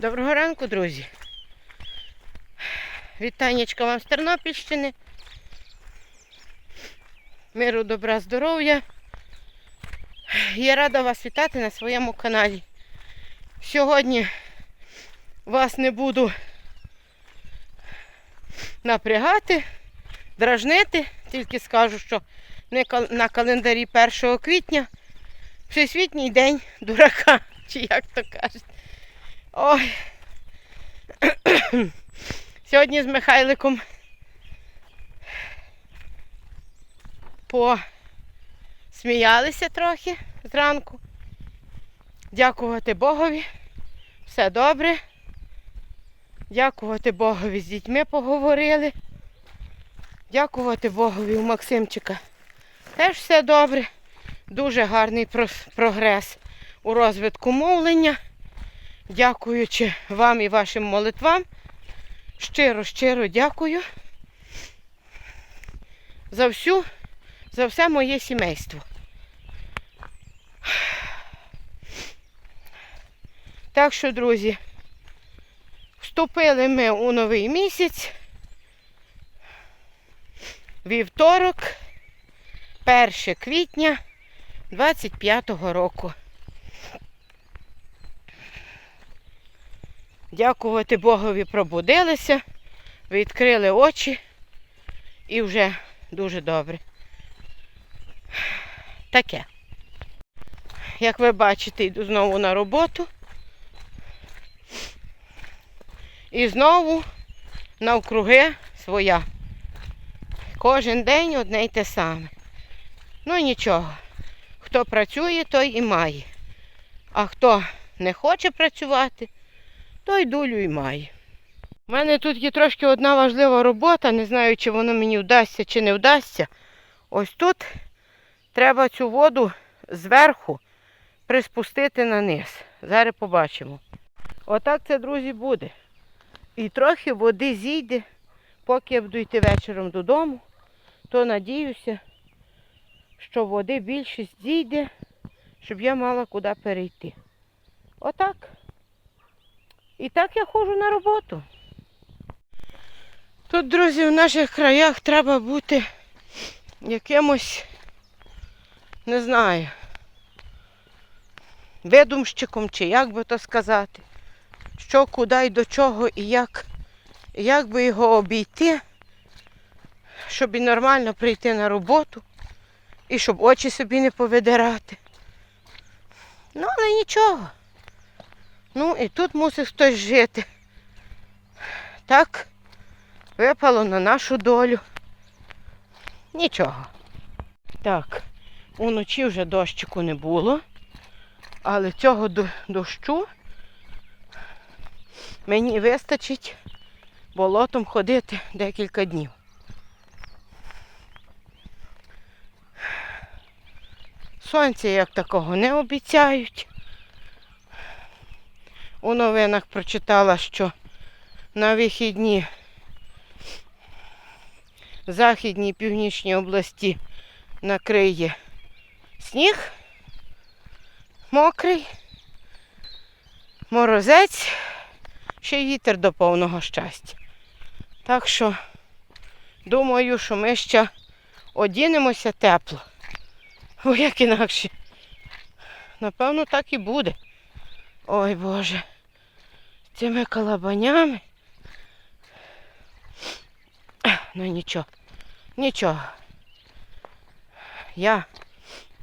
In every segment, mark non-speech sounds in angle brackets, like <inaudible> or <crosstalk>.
Доброго ранку, друзі. Вітаннячка вам з Тернопільщини. Миру, добра, здоров'я. Я рада вас вітати на своєму каналі. Сьогодні вас не буду напрягати, дражнити, тільки скажу, що на календарі 1 квітня Всесвітній день дурака, <laughs> чи як то кажуть. Ой. Сьогодні з Михайликом посміялися трохи зранку. Дякувати Богові. Все добре. Дякувати Богові з дітьми поговорили. Дякувати Богові у Максимчика. Теж все добре. Дуже гарний прогрес у розвитку мовлення. Дякуючи вам і вашим молитвам. Щиро, щиро дякую за всю, за все моє сімейство. Так що, друзі, вступили ми у новий місяць. Вівторок, 1 квітня 25-го року. Дякувати Богові пробудилися, відкрили очі і вже дуже добре. Таке. Як ви бачите, йду знову на роботу. І знову навкруги своя. Кожен день одне й те саме. Ну нічого. Хто працює, той і має. А хто не хоче працювати, той долю і має. У мене тут є трошки одна важлива робота, не знаю, чи воно мені вдасться, чи не вдасться. Ось тут треба цю воду зверху приспустити на низ. Зараз побачимо. Отак це, друзі, буде. І трохи води зійде, поки я буду йти вечором додому, то надіюся, що води більшість зійде, щоб я мала куди перейти. Отак. І так я ходжу на роботу. Тут, друзі, в наших краях треба бути якимось, не знаю, видумщиком, чи як би то сказати, що, куди і до чого, і як, як би його обійти, щоб і нормально прийти на роботу, і щоб очі собі не повидирати. Ну, але нічого. Ну і тут мусить хтось жити. Так випало на нашу долю. Нічого. Так, уночі вже дощику не було, але цього дощу мені вистачить болотом ходити декілька днів. Сонця як такого не обіцяють. У новинах прочитала, що на вихідні в західній і північній області накриє сніг, мокрий, морозець, ще й вітер до повного щастя. Так що думаю, що ми ще одінемося тепло. Бо як інакше. Напевно, так і буде. Ой Боже. Цими калабанями. Ну нічого. Нічого. Я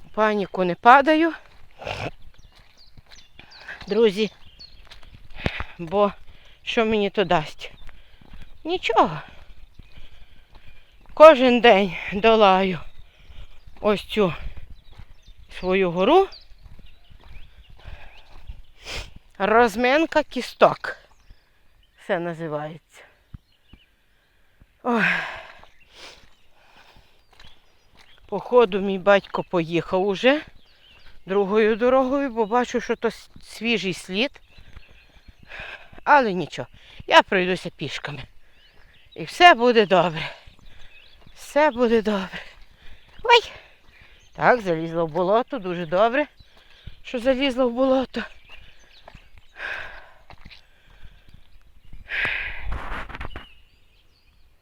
в паніку не падаю. Друзі. Бо що мені то дасть? Нічого. Кожен день долаю ось цю свою гору. Розминка кісток. Все називається. Ой. Походу мій батько поїхав уже другою дорогою, бо бачу, що то свіжий слід. Але нічого, я пройдуся пішками. І все буде добре. Все буде добре. Ой! Так, залізла в болото, дуже добре, що залізла в болото.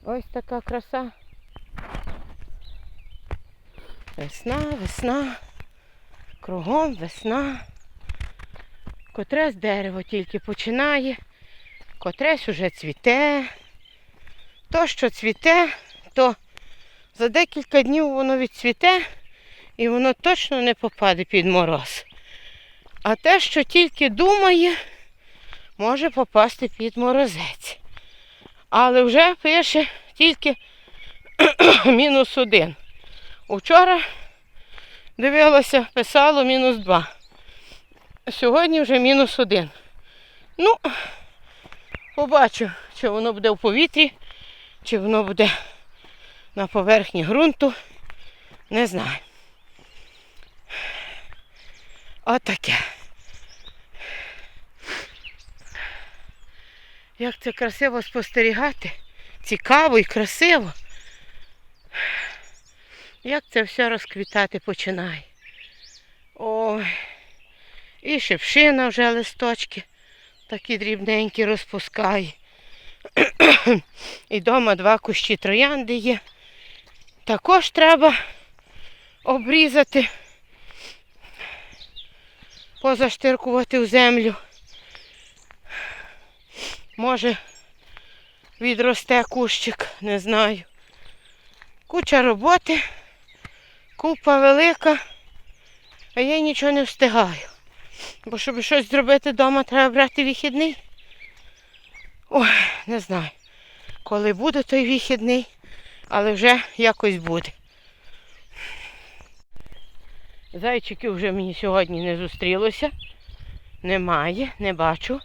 Ось така краса. Весна, весна. Кругом весна. Котресь дерево тільки починає, котресь уже цвіте. То, що цвіте, то за декілька днів воно відцвіте і воно точно не попаде під мороз. А те, що тільки думає, може попасти під морозець. Але вже пише тільки <clears throat> мінус один. Учора дивилася, писало мінус два. Сьогодні вже мінус один. Ну, побачу, чи воно буде в повітрі, чи воно буде на поверхні ґрунту. Не знаю. Отаке. Як це красиво спостерігати. Цікаво і красиво. Як це все розквітати починає. Ой. І шипшина вже листочки такі дрібненькі розпускає. І вдома два кущі троянди є. Також треба обрізати, позаштиркувати в землю. Може, відросте кущик, не знаю. Куча роботи, купа велика, а я нічого не встигаю. Бо щоб щось зробити вдома, треба брати вихідний. Ой, не знаю, коли буде той вихідний, але вже якось буде. Зайчиків вже мені сьогодні не зустрілося. Немає, не бачу.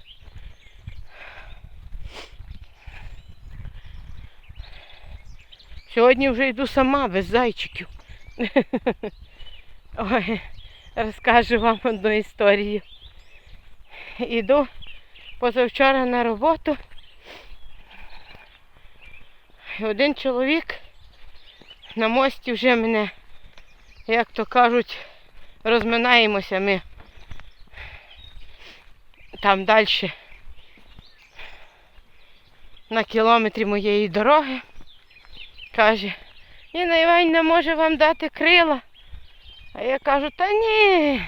Сьогодні вже йду сама без зайчиків. <laughs> Ой, розкажу вам одну історію. Іду позавчора на роботу. Один чоловік на мості вже мене, як то кажуть, розминаємося ми там далі на кілометрі моєї дороги. Каже, Ніна Іванівна може вам дати крила. А я кажу, та ні.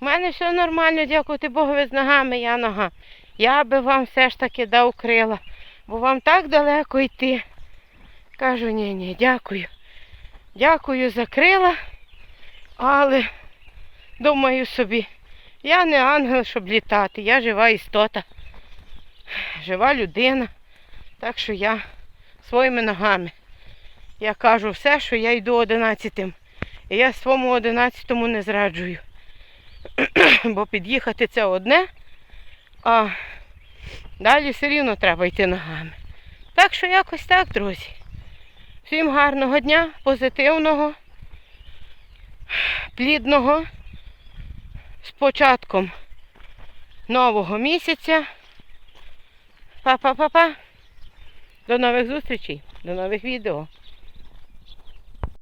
У мене все нормально, дякувати Богу, ви з ногами, я нога. Я би вам все ж таки дав крила, бо вам так далеко йти. Кажу, ні, ні, дякую. Дякую за крила, але думаю собі, я не ангел, щоб літати, я жива істота, жива людина. Так що я своїми ногами. Я кажу все, що я йду одинадцятим. І я своєму одинадцятому не зраджую. <clears throat> Бо під'їхати це одне, а далі все рівно треба йти ногами. Так що якось так, друзі. Всім гарного дня, позитивного, плідного, з початком нового місяця. Па-па-па-па. До нових зустрічей, до нових відео.